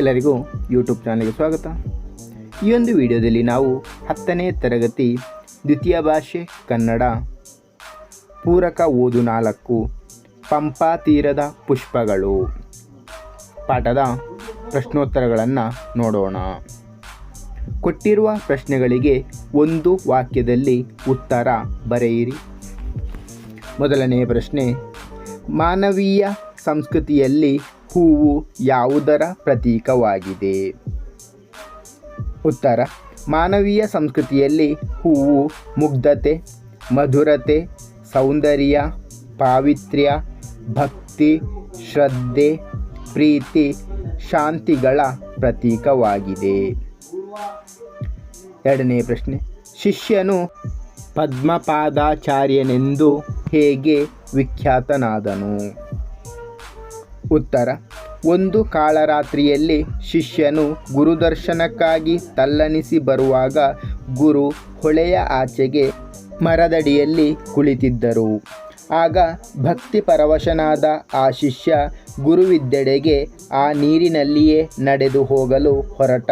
ಎಲ್ಲರಿಗೂ ಯೂಟ್ಯೂಬ್ ಚಾನಲ್ಗೆ ಸ್ವಾಗತ. ಈ ಒಂದು ವಿಡಿಯೋದಲ್ಲಿ ನಾವು ಹತ್ತನೇ ತರಗತಿ ದ್ವಿತೀಯ ಭಾಷೆ ಕನ್ನಡ ಪೂರಕ ಓದು ನಾಲ್ಕು ಪಂಪಾ ತೀರದ ಪುಷ್ಪಗಳು ಪಾಠದ ಪ್ರಶ್ನೋತ್ತರಗಳನ್ನು ನೋಡೋಣ. ಕೊಟ್ಟಿರುವ ಪ್ರಶ್ನೆಗಳಿಗೆ ಒಂದು ವಾಕ್ಯದಲ್ಲಿ ಉತ್ತರ ಬರೆಯಿರಿ. ಮೊದಲನೆಯ ಪ್ರಶ್ನೆ, ಮಾನವೀಯ ಸಂಸ್ಕೃತಿಯಲ್ಲಿ ಹೂವು ಯಾವುದರ ಪ್ರತೀಕವಾಗಿದೆ? ಉತ್ತರ, ಮಾನವೀಯ ಸಂಸ್ಕೃತಿಯಲ್ಲಿ ಹೂವು ಮುಗ್ಧತೆ, ಮಧುರತೆ, ಸೌಂದರ್ಯ, ಪಾವಿತ್ರ್ಯ, ಭಕ್ತಿ, ಶ್ರದ್ಧೆ, ಪ್ರೀತಿ, ಶಾಂತಿಗಳ ಪ್ರತೀಕವಾಗಿದೆ. ಎರಡನೇ ಪ್ರಶ್ನೆ, ಶಿಷ್ಯನು ಪದ್ಮಪಾದಾಚಾರ್ಯನೆಂದು ಹೇಗೆ ವಿಖ್ಯಾತನಾದನು? ಉತ್ತರ. ಒಂದು ಕಾಳರಾತ್ರಿಯಲ್ಲಿ ಶಿಷ್ಯನು ಗುರುದರ್ಶನಕ್ಕಾಗಿ ತಲ್ಲಣಿಸಿ ಬರುವಾಗ ಗುರು ಹೊಳೆಯ ಆಚೆಗೆ ಮರದಡಿಯಲ್ಲಿ ಕುಳಿತಿದ್ದರು. ಆಗ ಭಕ್ತಿ ಪರವಶನಾದ ಆ ಶಿಷ್ಯ ಗುರುವಿದ್ದೆಡೆಗೆ ಆ ನೀರಿನಲ್ಲಿಯೇ ನಡೆದು ಹೋಗಲು ಹೊರಟ.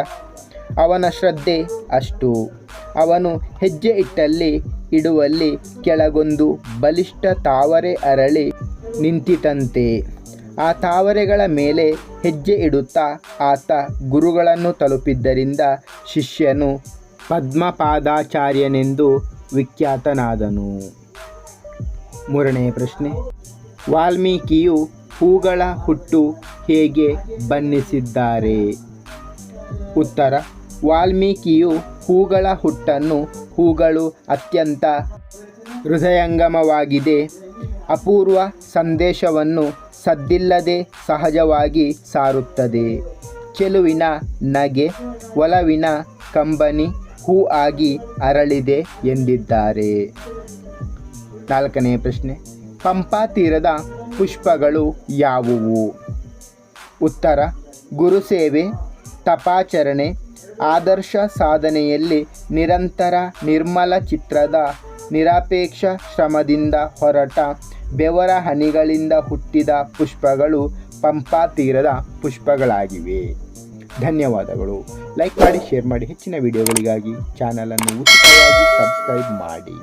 ಅವನ ಶ್ರದ್ಧೆ ಅಷ್ಟು. ಅವನು ಹೆಜ್ಜೆ ಇಟ್ಟಲ್ಲಿ ಇಡುವಲ್ಲಿ ಕೆಳಗೊಂದು ಬಲಿಷ್ಠ ತಾವರೆ ಅರಳಿ ನಿಂತಿತಂತೆ. ಆ ತಾವರೆಗಳ ಮೇಲೆ ಹೆಜ್ಜೆ ಇಡುತ್ತಾ ಆತ ಗುರುಗಳನ್ನು ತಲುಪಿದ್ದರಿಂದ ಶಿಷ್ಯನು ಪದ್ಮಪಾದಾಚಾರ್ಯನೆಂದು ವಿಖ್ಯಾತನಾದನು. ಮೂರನೇ ಪ್ರಶ್ನೆ. ವಾಲ್ಮೀಕಿಯು ಹೂಗಳ ಹುಟ್ಟು ಹೇಗೆ ಬಣ್ಣಿಸಿದ್ದಾರೆ? ಉತ್ತರ. ವಾಲ್ಮೀಕಿಯು ಹೂಗಳ ಹುಟ್ಟನ್ನು ಹೂಗಳು ಅತ್ಯಂತ ಹೃದಯಂಗಮವಾಗಿದೆ. ಅಪೂರ್ವ ಸಂದೇಶವನ್ನು ಸದ್ದಿಲ್ಲದೆ ಸಹಜವಾಗಿ ಸಾರುತ್ತದೆ. ಚೆಲುವಿನ ನಗೆ, ಒಲವಿನ ಕಂಬನಿ ಹೂ ಆಗಿ ಅರಳಿದೆ ಎಂದಿದ್ದಾರೆ. ನಾಲ್ಕನೇ ಪ್ರಶ್ನೆ. ಪಂಪಾ ತೀರದ ಪುಷ್ಪಗಳು ಯಾವುವು? ಉತ್ತರ. ಗುರುಸೇವೆ ತಪಾಚರಣೆ, ಆದರ್ಶ ಸಾಧನೆಯಲ್ಲಿ ನಿರಂತರ ನಿರ್ಮಲ ಚಿತ್ರದ ನಿರಾಪೇಕ್ಷ ಶ್ರಮದಿಂದ ಹೊರಟ ಬೆವರ ಹನಿಗಳಿಂದ ಹುಟ್ಟಿದ ಪುಷ್ಪಗಳು ಪಂಪಾ ತೀರದ ಪುಷ್ಪಗಳಾಗಿವೆ. ಧನ್ಯವಾದಗಳು. ಲೈಕ್ ಮಾಡಿ ಶೇರ್ ಮಾಡಿ ಹೆಚ್ಚಿನ ವಿಡಿಯೋಗಳಿಗಾಗಿ ಚಾನಲನ್ನು ಉಚಿತವಾಗಿ ಸಬ್ಸ್ಕ್ರೈಬ್ ಮಾಡಿ.